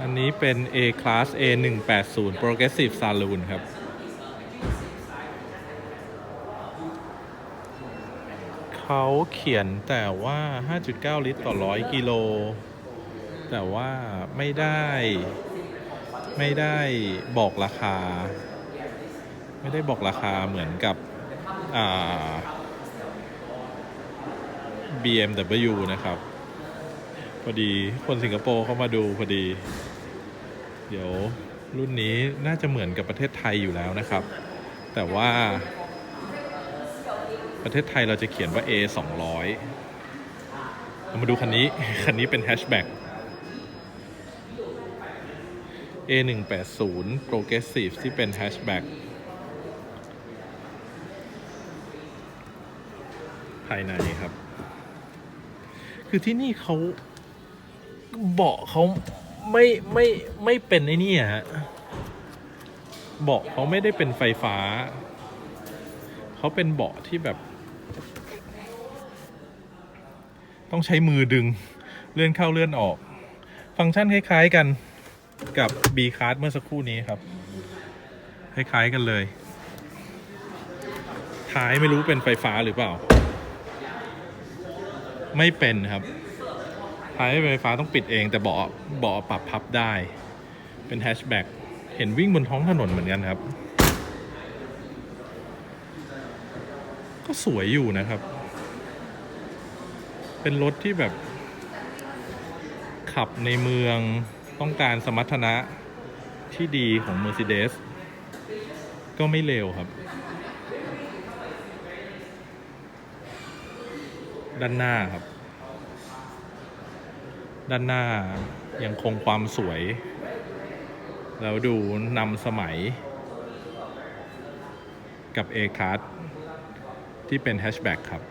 อันนี้เป็น A Class A 1 8 0 Progressive Saloon ครับ เขาเขียนแต่ว่า 5.9 ลิตรต่อ 100 กิโล แต่ว่าไม่ได้ ไม่ได้บอกราคา ไม่ได้บอกราคาเหมือนกับ อ่า BMW นะครับ พอดีคนสิงคโปร์เข้ามาดูพอดี เดี๋ยวรุ่นนี้น่าจะเหมือนกับประเทศไทยอยู่แล้วนะครับ แต่ว่าประเทศไทยเราจะเขียนว่า A 200เรามาดูคันนี้ คันนี้เป็นแฮชแบ็ก A 1 8 0 Progressive ที่เป็นแฮชแบ็กภายในครับ คือที่นี่เขา เบาะเขาไม่ไม่ไม่เป็นไอ้นี่ฮะเบาะเขาไม่ได้เป็นไฟฟ้า เขาเป็นเบาะที่แบบ ต้องใช้มือดึง เลื่อนเข้าเลื่อนออก ฟังก์ชันคล้าย ๆกันกับ B card เมื่อสักครู่นี้ครับ คล้าย ๆ กันเลย ท้ายไม่รู้เป็นไฟฟ้าหรือเปล่า ไม่เป็นครับ ท้ายไฟฟ้าต้องปิดเอง แต่เบาะเบาะปรับพับได้ เป็นแฮชแบ็กเห็นวิ่งบนท้องถนนเหมือนกันครับ ก็สวยอยู่นะครับ เป็นรถที่แบบ ขับในเมืองต้องการสมรรถนะที่ดีของ Mercedes ก็ไม่เลวครับ ด้านหน้าครับ ด้านหน้ายังคงความสวย แล้วดูนำสมัย กับ A c l a s s ที่เป็นแฮชแบ็กครับ